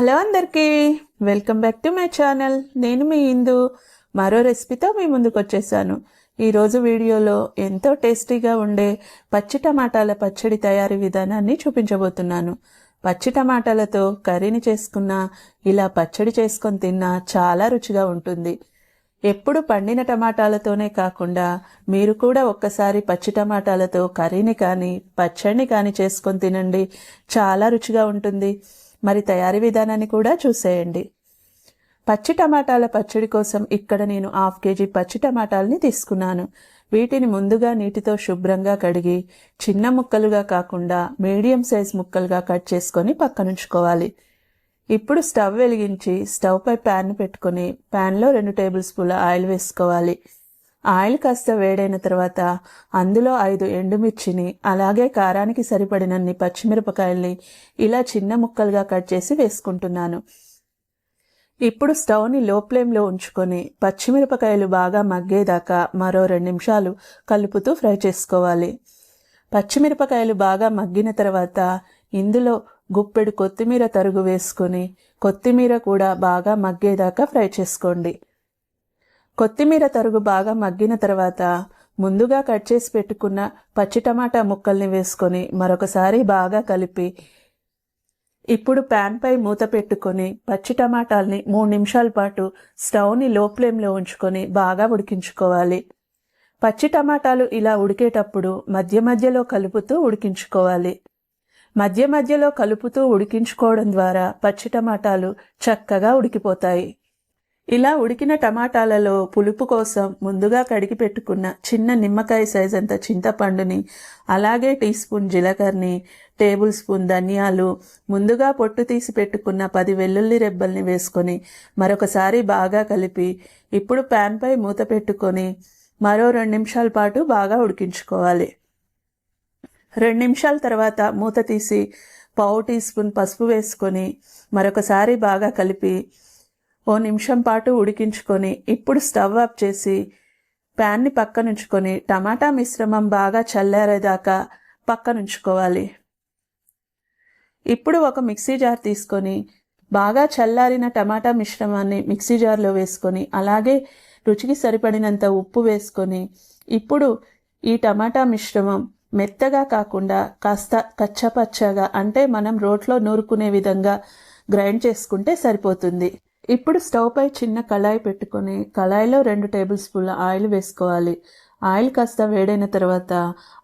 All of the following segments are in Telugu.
హలో అందరికీ. Welcome back to my channel. నేను మీ ఇందు. మరో రెసిపీతో మీ ముందుకు వచ్చేసాను. ఈరోజు వీడియోలో ఎంతో టేస్టీగా ఉండే పచ్చి టమాటాల పచ్చడి తయారీ విధానాన్ని చూపించబోతున్నాను. పచ్చి టమాటాలతో కర్రీని చేసుకున్నా ఇలా పచ్చడి చేసుకొని తిన్నా చాలా రుచిగా ఉంటుంది. ఎప్పుడు పండిన టమాటాలతోనే కాకుండా మీరు కూడా ఒక్కసారి పచ్చి టమాటాలతో కర్రీని కానీ పచ్చడిని కానీ చేసుకొని తినండి. చాలా రుచిగా ఉంటుంది. మరి తయారీ విధానాన్ని కూడా చూసేయండి. పచ్చి టమాటాల పచ్చడి కోసం ఇక్కడ నేను హాఫ్ కేజీ పచ్చి టమాటాలని తీసుకున్నాను. వీటిని ముందుగా నీటితో శుభ్రంగా కడిగి చిన్న ముక్కలుగా కాకుండా మీడియం సైజ్ ముక్కలుగా కట్ చేసుకొని పక్కనుంచుకోవాలి ఇప్పుడు స్టవ్ వెలిగించి స్టవ్ పై ప్యాన్ పెట్టుకొని ప్యాన్లో రెండు టేబుల్ స్పూన్ల ఆయిల్ వేసుకోవాలి. ఆయిల్ కాస్త వేడైన తర్వాత అందులో ఐదు ఎండుమిర్చిని అలాగే కారానికి సరిపడినన్ని పచ్చిమిరపకాయల్ని ఇలా చిన్న ముక్కలుగా కట్ చేసి వేసుకుంటున్నాను. ఇప్పుడు స్టవ్ని లో ఫ్లేమ్లో ఉంచుకొని పచ్చిమిరపకాయలు బాగా మగ్గేదాకా మరో రెండు నిమిషాలు కలుపుతూ ఫ్రై చేసుకోవాలి. పచ్చిమిరపకాయలు బాగా మగ్గిన తర్వాత ఇందులో గుప్పెడు కొత్తిమీర తరుగు వేసుకొని కొత్తిమీర కూడా బాగా మగ్గేదాకా ఫ్రై చేసుకోండి. కొత్తిమీర తరుగు బాగా మగ్గిన తర్వాత ముందుగా కట్ చేసి పెట్టుకున్న పచ్చి టమాటా ముక్కల్ని వేసుకొని మరొకసారి బాగా కలిపి ఇప్పుడు ప్యాన్పై మూత పెట్టుకొని పచ్చి టమాటాల్ని మూడు నిమిషాల పాటు స్టవ్ని లో ఫ్లేమ్లో ఉంచుకొని బాగా ఉడికించుకోవాలి. పచ్చి టమాటాలు ఇలా ఉడికేటప్పుడు మధ్య మధ్యలో కలుపుతూ ఉడికించుకోవాలి. మధ్య మధ్యలో కలుపుతూ ఉడికించుకోవడం ద్వారా పచ్చి టమాటాలు చక్కగా ఉడికిపోతాయి. ఇలా ఉడికిన టమాటాలలో పులుపు కోసం ముందుగా కడిగి పెట్టుకున్న చిన్న నిమ్మకాయ సైజ్ అంత చింతపండుని అలాగే టీ స్పూన్ జీలకర్రని టేబుల్ స్పూన్ ధనియాలు ముందుగా పొట్టు తీసి పెట్టుకున్న పది వెల్లుల్లి రెబ్బల్ని వేసుకొని మరొకసారి బాగా కలిపి ఇప్పుడు ప్యాన్పై మూత పెట్టుకొని మరో రెండు నిమిషాల పాటు బాగా ఉడికించుకోవాలి. రెండు నిమిషాల తర్వాత మూత తీసి పావు టీ స్పూన్ పసుపు వేసుకొని మరొకసారి బాగా కలిపి ఓ నిమిషం పాటు ఉడికించుకొని ఇప్పుడు స్టవ్ ఆఫ్ చేసి ప్యాన్ని పక్కనుంచుకొని టమాటా మిశ్రమం బాగా చల్లారేదాకా పక్కనుంచుకోవాలి. ఇప్పుడు ఒక మిక్సీ జార్ తీసుకొని బాగా చల్లారిన టమాటా మిశ్రమాన్ని మిక్సీ జార్లో వేసుకొని అలాగే రుచికి సరిపడినంత ఉప్పు వేసుకొని ఇప్పుడు ఈ టమాటా మిశ్రమం మెత్తగా కాకుండా కాస్త కచ్చపచ్చగా అంటే మనం రోట్లో నూరుకునే విధంగా గ్రైండ్ చేసుకుంటే సరిపోతుంది. ఇప్పుడు స్టవ్ పై చిన్న కళాయి పెట్టుకొని కళాయిలో రెండు టేబుల్ స్పూన్ల ఆయిల్ వేసుకోవాలి. ఆయిల్ కాస్త వేడైన తర్వాత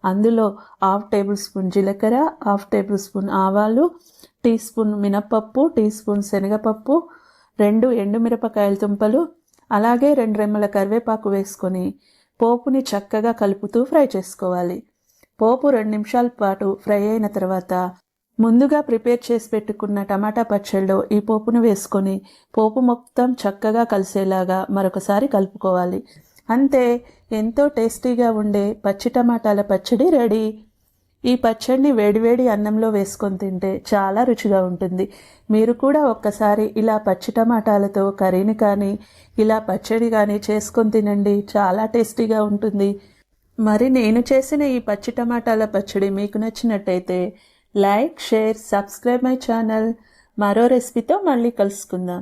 అందులో హాఫ్ టేబుల్ స్పూన్ జీలకర్ర హాఫ్ టేబుల్ స్పూన్ ఆవాలు టీ స్పూన్ మినప్పప్పు టీ స్పూన్ శనగపప్పు రెండు ఎండుమిరపకాయల తుంపలు అలాగే రెండు రెమ్మల కరివేపాకు వేసుకొని పోపుని చక్కగా కలుపుతూ ఫ్రై చేసుకోవాలి. పోపు రెండు నిమిషాల పాటు ఫ్రై అయిన తర్వాత ముందుగా ప్రిపేర్ చేసి పెట్టుకున్న టమాటా పచ్చడిలో ఈ పోపును వేసుకొని పోపు మొత్తం చక్కగా కలిసేలాగా మరొకసారి కలుపుకోవాలి. అంతే ఎంతో టేస్టీగా ఉండే పచ్చి టమాటాల పచ్చడి రెడీ. ఈ పచ్చడిని వేడివేడి అన్నంలో వేసుకొని తింటే చాలా రుచిగా ఉంటుంది. మీరు కూడా ఒక్కసారి ఇలా పచ్చి టమాటాలతో కర్రీని కానీ ఇలా పచ్చడి కానీ చేసుకొని తినండి. చాలా టేస్టీగా ఉంటుంది. మరి నేను చేసిన ఈ పచ్చి టమాటాల పచ్చడి మీకు నచ్చినట్టయితే like share subscribe my channel. మరో రెసిపీతో మళ్ళీ కలుసుకుందాం.